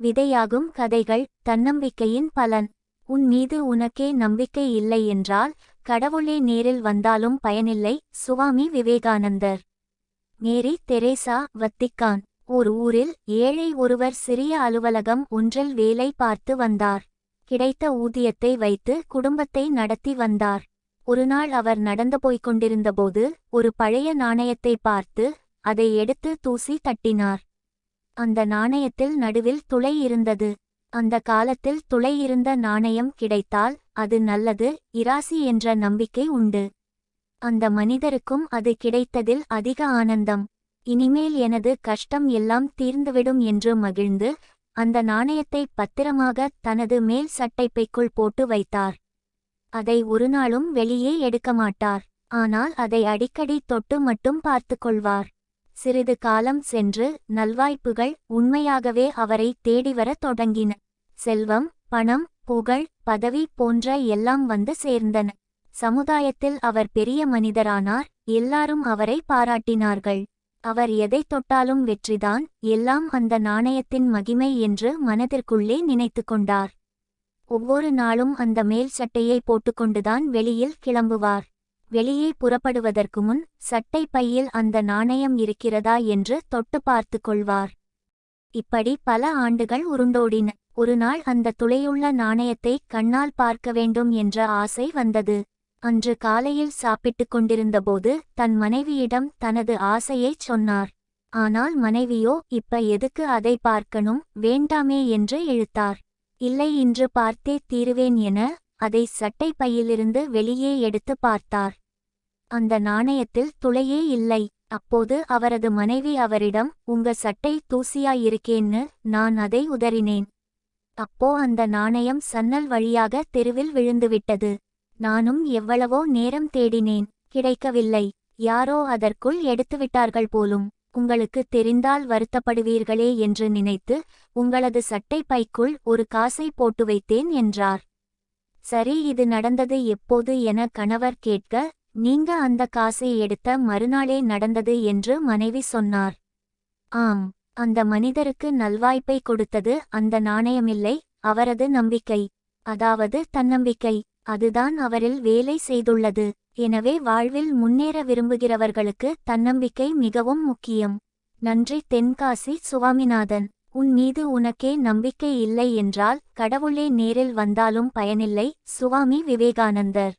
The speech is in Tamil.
விதையாகும் கதைகள் தன்னம்பிக்கையின் பலன். உன் மீது உனக்கே நம்பிக்கை இல்லை என்றால் கடவுளே நேரில் வந்தாலும் பயனில்லை சுவாமி விவேகானந்தர். மேரி தெரேசா வத்திக்கான். ஓர் ஊரில் ஏழை ஒருவர் சிறிய அலுவலகம் ஒன்றில் வேலை பார்த்து வந்தார். கிடைத்த ஊதியத்தை வைத்து குடும்பத்தை நடத்தி வந்தார். ஒருநாள் அவர் நடந்து போய்க் கொண்டிருந்தபோது ஒரு பழைய நாணயத்தை பார்த்து அதை எடுத்து தூசி தட்டினார். அந்த நாணயத்தில் நடுவில் துளை இருந்தது. அந்த காலத்தில் துளை இருந்த நாணயம் கிடைத்தால் அது நல்லது இராசி என்ற நம்பிக்கை உண்டு. அந்த மனிதருக்கும் அது கிடைத்ததில் அதிக ஆனந்தம். இனிமேல் எனது கஷ்டம் எல்லாம் தீர்ந்துவிடும் என்று மகிழ்ந்து அந்த நாணயத்தை பத்திரமாக தனது மேல் சட்டைப்பைக்குள் போட்டு வைத்தார். அதை ஒருநாளும் வெளியே எடுக்க மாட்டார். ஆனால் அதை அடிக்கடி தொட்டு மட்டும் பார்த்து கொள்வார். சிறிது காலம் சென்று நல்வாய்ப்புகள் உண்மையாகவே அவரை தேடிவரத் தொடங்கின. செல்வம் பணம் புகழ் பதவி போன்ற எல்லாம் வந்து சேர்ந்தன. சமுதாயத்தில் அவர் பெரிய மனிதரானார் எல்லாரும் அவரை பாராட்டினார்கள். அவர் எதை தொட்டாலும் வெற்றிதான் எல்லாம் அந்த நாணயத்தின் மகிமை என்று மனதிற்குள்ளே நினைத்து கொண்டார். ஒவ்வொரு நாளும் அந்த மேல் சட்டையை போட்டுக்கொண்டுதான் வெளியில் கிளம்புவார். வெளியே புறப்படுவதற்கு முன் சட்டை பையில் அந்த நாணயம் இருக்கிறதா என்று தொட்டு பார்த்து கொள்வார். இப்படி பல ஆண்டுகள் உருண்டோடின. ஒருநாள் அந்த துளையுள்ள நாணயத்தை கண்ணால் பார்க்க வேண்டும் என்ற ஆசை வந்தது. அன்று காலையில் சாப்பிட்டுக் கொண்டிருந்தபோது தன் மனைவியிடம் தனது ஆசையைச் சொன்னார். ஆனால் மனைவியோ இப்ப எதுக்கு அதை பார்க்கணும்? வேண்டாமே என்று இழுத்தார் இல்லை இன்று பார்த்தே தீருவேன் என அதை சட்டை பையிலிருந்து வெளியே எடுத்து பார்த்தார். அந்த நாணயத்தில் துளையே இல்லை. அப்போது அவரது மனைவி அவரிடம் உங்க சட்டை தூசியாயிருக்கேன்னு நான் அதை உதறினேன். அப்போ அந்த நாணயம் சன்னல் வழியாக தெருவில் விழுந்துவிட்டது. நானும் எவ்வளவோ நேரம் தேடினேன். கிடைக்கவில்லை. யாரோ அதற்குள் எடுத்துவிட்டார்கள் போலும். உங்களுக்கு தெரிந்தால் வருத்தப்படுவீர்களே என்று நினைத்து உங்களது சட்டை பைக்குள் ஒரு காசை போட்டு வைத்தேன் என்றார். சரி இது நடந்தது எப்போது என கணவர் கேட்க நீங்க அந்த காசை எடுத்த மறுநாளே நடந்தது என்று மனைவி சொன்னார். ஆம் அந்த மனிதருக்கு நல்வாய்ப்பை கொடுத்தது அந்த நாணயமில்லை அவரது நம்பிக்கை. அதாவது தன்னம்பிக்கை அதுதான் அவரில் வேலை செய்துள்ளது. எனவே வாழ்வில் முன்னேற விரும்புகிறவர்களுக்கு தன்னம்பிக்கை மிகவும் முக்கியம். நன்றி தென்காசி சுவாமிநாதன். உன் மீது உனக்கே நம்பிக்கை இல்லை என்றால் கடவுளே நேரில் வந்தாலும் பயனில்லை. சுவாமி விவேகானந்தர்.